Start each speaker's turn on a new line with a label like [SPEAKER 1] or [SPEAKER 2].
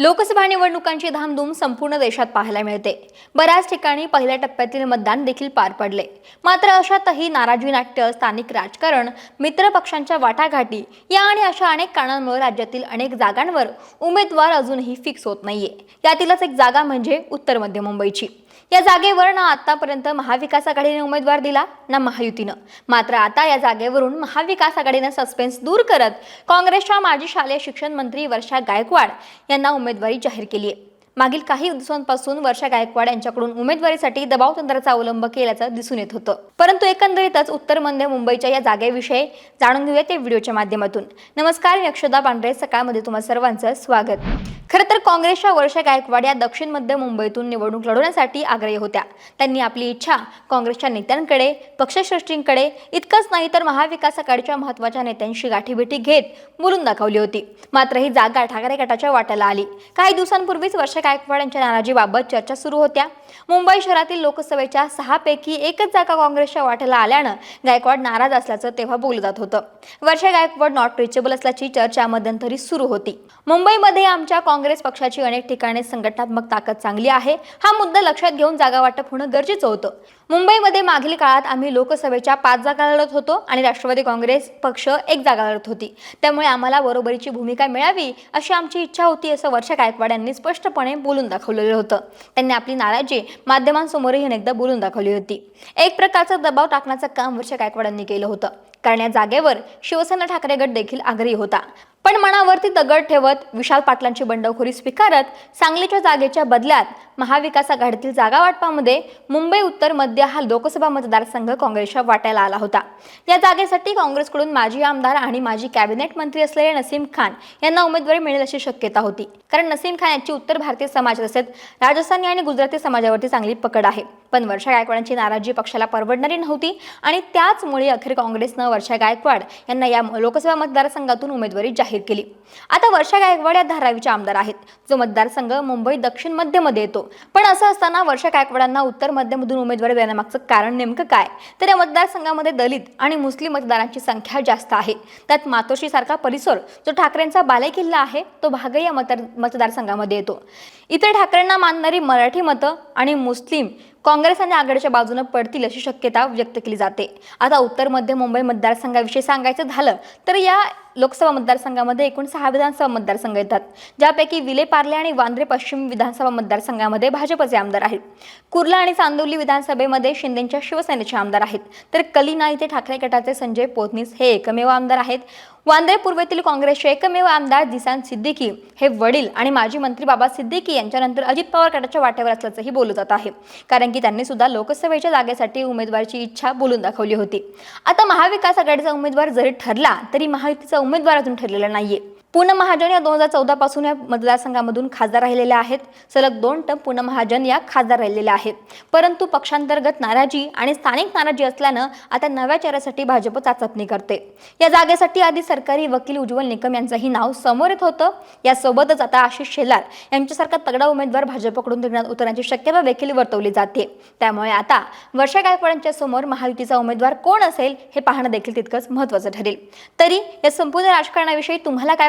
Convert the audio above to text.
[SPEAKER 1] लोकसभा निवडणुकांची धामधूम संपूर्ण देशात पाहायला मिळते. बऱ्याच ठिकाणी पहिल्या टप्प्यातील मतदान देखील पार पडले. मात्र अशातही नाराजी नाट्य स्थानिक राजकारण मित्रपक्षांच्या वाटाघाटी या आणि अशा अनेक कारणांमुळे राज्यातील अनेक जागांवर उमेदवार अजूनही फिक्स होत नाहीये. यातीलच एक जागा म्हणजे उत्तर मध्य मुंबईची. या जागेवर ना आतापर्यंत महाविकास आघाडीने उमेदवार दिला ना महायुतीनं. मात्र आता या जागेवरून महाविकास आघाडीनं सस्पेन्स दूर करत काँग्रेसच्या माजी शालेय शिक्षण मंत्री वर्षा गायकवाड यांना उमेदवारी जाहीर केली आहे. मागील काही दिवसांपासून वर्षा गायकवाड यांच्याकडून उमेदवारीसाठी दबाव तंत्राचा अवलंब केल्याचं दिसून येत होतं. परंतु एकंदरीतच उत्तर मध्य मुंबईच्या या जागेविषयी जाणून घेऊया त्या व्हिडिओच्या माध्यमातून. नमस्कार मी अक्षदा पांढरे सकाळमध्ये तुम्हा सर्वांचं स्वागत. खरं तर काँग्रेसच्या वर्षा गायकवाड या दक्षिण मध्य मुंबईतून निवडणूक लढवण्यासाठी आग्रही होत्या. त्यांनी आपली इच्छा काँग्रेसच्या नेत्यांकडे पक्षश्रेष्ठींकडे इतकंच नाही तर महाविकास आघाडीच्या महत्त्वाच्या नेत्यांशी गाठीभेटी घेत बोलून दाखवली होती. मात्र ही जागा ठाकरे गटाच्या वाट्याला आली. काही दिवसांपूर्वीच वर्षा गायकवाड यांच्या नाराजीबाबत चर्चा सुरू होत्या. मुंबई शहरातील लोकसभेच्या सहापैकी एकच जागा काँग्रेसच्या वाट्याला आल्यानं गायकवाड नाराज असल्याचं तेव्हा बोललं जात होतं. वर्षा गायकवाड नॉट रिचेबल असल्याची चर्चा मध्यंतरी सुरू होती. मुंबईमध्ये आमच्या काँग्रेस पक्षाची अनेक ठिकाणी संघटनात्मक ताकद चांगली आहे. हा मुद्दा लक्षात घेऊन जागा वाटप होणं गरजेचं होतं. मुंबईमध्ये मागील काळात आम्ही लोकसभेच्या पाच जागा लढत होतो आणि राष्ट्रवादी काँग्रेस पक्ष एक जागा लढत होती. त्यामुळे आम्हाला बरोबरीची भूमिका मिळावी अशी आमची इच्छा होती असं वर्षा गायकवाड यांनी स्पष्टपणे बोलून दाखवलेलं होतं. त्यांनी आपली नाराजी माध्यमांसमोरही अनेकदा बोलून दाखवली होती. एक प्रकारचा दबाव टाकण्याचं काम वर्षा गायकवाड यांनी केलं होतं. कारण या जागेवर शिवसेना ठाकरे गट देखील आग्रही होता. पण मनावरती दगड ठेवत विशाल पाटलांची बंडखोरी स्वीकारत सांगलीच्या जागेच्या बदल्यात महाविकास आघाडीतील जागा वाटपामध्ये मुंबई उत्तर मध्य हा लोकसभा मतदारसंघ काँग्रेसच्या वाट्याला आला होता. या जागेसाठी काँग्रेसकडून माजी आमदार आणि माजी कॅबिनेट मंत्री असलेले नसीम खान यांना उमेदवारी मिळेल अशी शक्यता होती. कारण नसीम खान यांची उत्तर भारतीय समाज तसेच राजस्थानी आणि गुजराती समाजावरती चांगली पकड आहे. पण वर्षा गायकवाडांची नाराजी पक्षाला परवडणारी नव्हती आणि त्याचमुळे अखेर काँग्रेसनं वर्षा गायकवाड यांना या लोकसभा मतदारसंघातून उमेदवारी जाहीर केली. आता वर्षा गायकवाड या धारावीच्या आमदार आहेत. जो मतदारसंघ मुंबई दक्षिण मध्यमध्ये येतो. पण असं असताना वर्षा गायकवाडांना उत्तर मध्यमधून उमेदवारी देण्यामागचं कारण नेमकं काय? तर या मतदारसंघामध्ये दलित आणि मुस्लिम मतदारांची संख्या जास्त आहे. त्यात मातोशीसारखा परिसर जो ठाकरेंचा बालेकिल्ला आहे तो भागही या मतदार मतदारसंघामध्ये येतो. इतर ठाकरेंना मानणारी मराठी मतं आणि मुस्लिम काँग्रेस आणि आघाडीच्या बाजूने पडतील अशी शक्यता व्यक्त केली जाते. आता उत्तर मध्य मुंबई मतदारसंघाविषयी सांगायचं झालं तर या लोकसभा मतदारसंघामध्ये एकूण सहा विधानसभा मतदारसंघ येतात ज्यापैकी विले पार्ले आणि वांद्रे पश्चिम विधानसभा मतदारसंघामध्ये भाजपचे आमदार आहेत. कुर्ला आणि चांदोली विधानसभेमध्ये शिंदेच्या शिवसेनेचे आमदार आहेत. तर कलिना इथे ठाकरे गटाचे संजय पोतनीस हे एकमेव आमदार आहेत. वांद्रे पूर्वेतील काँग्रेसचे एकमेव आमदार दिसान सिद्दीकी हे वडील आणि माजी मंत्री बाबा सिद्दीकी यांच्यानंतर अजित पवार गटाच्या वाटेवर असल्याचंही बोललं जात आहे. कारण की त्यांनी सुद्धा लोकसभेच्या जागेसाठी उमेदवारची इच्छा बोलून दाखवली होती. आता महाविकास आघाडीचा उमेदवार जरी ठरला तरी महायुतीचा उमेदवार अजून ठरलेला नाहीये. पूनम महाजन या दोन हजार चौदापासून या मतदारसंघामधून खासदार राहिलेल्या आहेत. सलग दोन टर्म पूनम महाजन या खासदार राहिलेल्या आहेत. परंतु पक्षांतर्गत नाराजी आणि स्थानिक नाराजी असल्यानं आता नव्या चेहऱ्यासाठी भाजप चाचपणी करते. या जागेसाठी आधी सरकारी वकील उज्ज्वल निकम यांचंही नाव समोर येत होतं. यासोबतच आता आशिष शेलार यांच्यासारखा तगडा उमेदवार भाजपकडून रिंगणात उतरण्याची शक्यता देखील वर्तवली जाते. त्यामुळे आता वर्षा गायकवाडांच्या समोर महायुतीचा उमेदवार कोण असेल हे पाहणं देखील तितकंच महत्त्वाचं ठरेल. तरी या संपूर्ण राजकारणाविषयी तुम्हाला काय